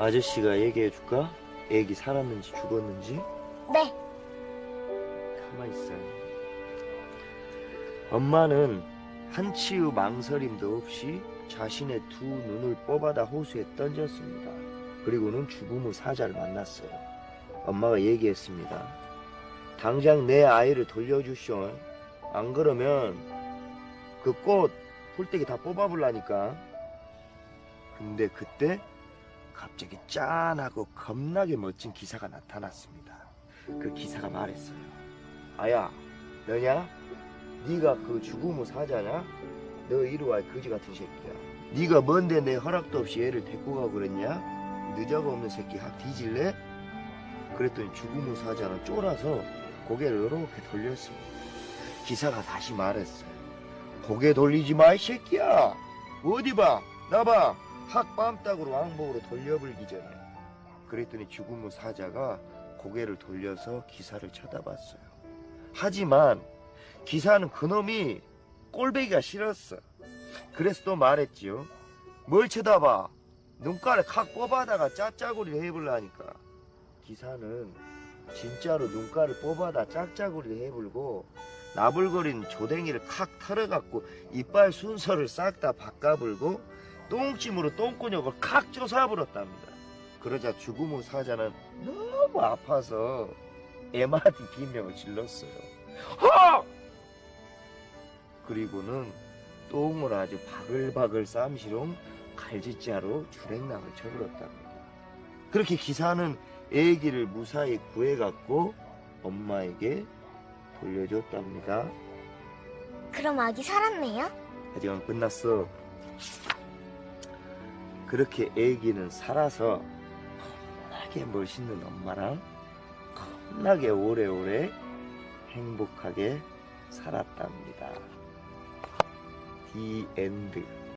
아저씨가 얘기해 줄까? 애기 살았는지 죽었는지? 네. 가만히 있어요. 엄마는 한치의 망설임도 없이 자신의 두 눈을 뽑아다 호수에 던졌습니다. 그리고는 죽음의 사자를 만났어요. 엄마가 얘기했습니다. 당장 내 아이를 돌려주시오. 안 그러면 그 꽃 풀떼기 다 뽑아볼라니까. 근데 그때 갑자기 짠하고 겁나게 멋진 기사가 나타났습니다. 그 기사가 말했어요. 아야, 너냐? 네가 그 죽음의 사자냐? 너 이리 와 거지 같은 새끼야. 네가 뭔데 내 허락도 없이 애를 데리고 가고 그랬냐? 느자가 없는 새끼 확 뒤질래? 그랬더니 죽음의 사자는 쫄아서 고개를 이렇게 돌렸습니다. 기사가 다시 말했어요. 고개 돌리지 마, 이 새끼야. 어디 봐, 나 봐. 확 빰딱으로 왕복으로 돌려불기 전에. 그랬더니 죽음의 사자가 고개를 돌려서 기사를 쳐다봤어요. 하지만 기사는 그놈이 꼴배기가 싫었어. 그래서 또 말했지요. 뭘 쳐다봐. 눈가를 칵 뽑아다가 짝짝구리를 해보려니까. 기사는 진짜로 눈가를 뽑아다 짝짝구리를 해불고 나불거리는 조댕이를 칵 털어갖고 이빨 순서를 싹 다 바꿔불고 똥찜으로 똥구녕을 칵 쪼사불었답니다. 그러자 죽음의 사자는 너무 아파서 에마디 비명을 질렀어요. 허! 그리고는 똥을 아주 바글바글 쌈시롱 갈짓자로 주랭랑을 쳐버렸답니다. 그렇게 기사는 애기를 무사히 구해갖고 엄마에게 돌려줬답니다. 그럼 아기 살았네요? 하지만 끝났어. 그렇게 애기는 살아서 겁나게 멋있는 엄마랑 겁나게 오래오래 행복하게 살았답니다. The end.